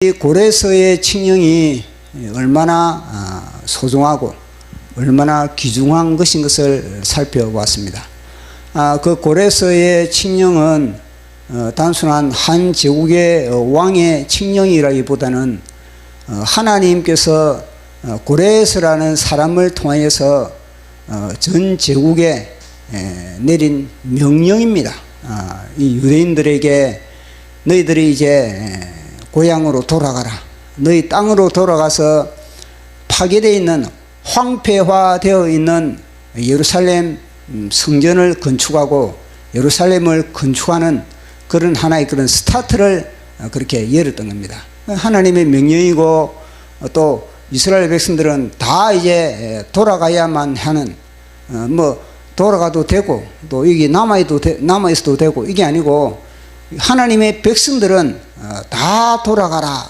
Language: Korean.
이 고래서의 칙령이 얼마나 아, 소중하고 얼마나 귀중한 것인 것을 살펴보았습니다. 아, 그 고래서의 칙령은 어, 단순한 한 제국의 어, 왕의 칙령이라기보다는 어, 하나님께서 어, 고레스라는 사람을 통하여서 어, 전 제국에 에, 내린 명령입니다. 아, 이 유대인들에게 너희들이 이제 에, 고향으로 돌아가라. 너희 땅으로 돌아가서 파괴되어 있는 황폐화되어 있는 예루살렘 음, 성전을 건축하고 예루살렘을 건축하는 그런 하나의 그런 스타트를 어, 그렇게 열었던 겁니다. 하나님의 명령이고 어, 또 이스라엘 백성들은 다 이제 돌아가야만 하는 어, 뭐 돌아가도 되고 또 여기 남아있도 남아 있어도 되고 이게 아니고 하나님의 백성들은 어, 다 돌아가라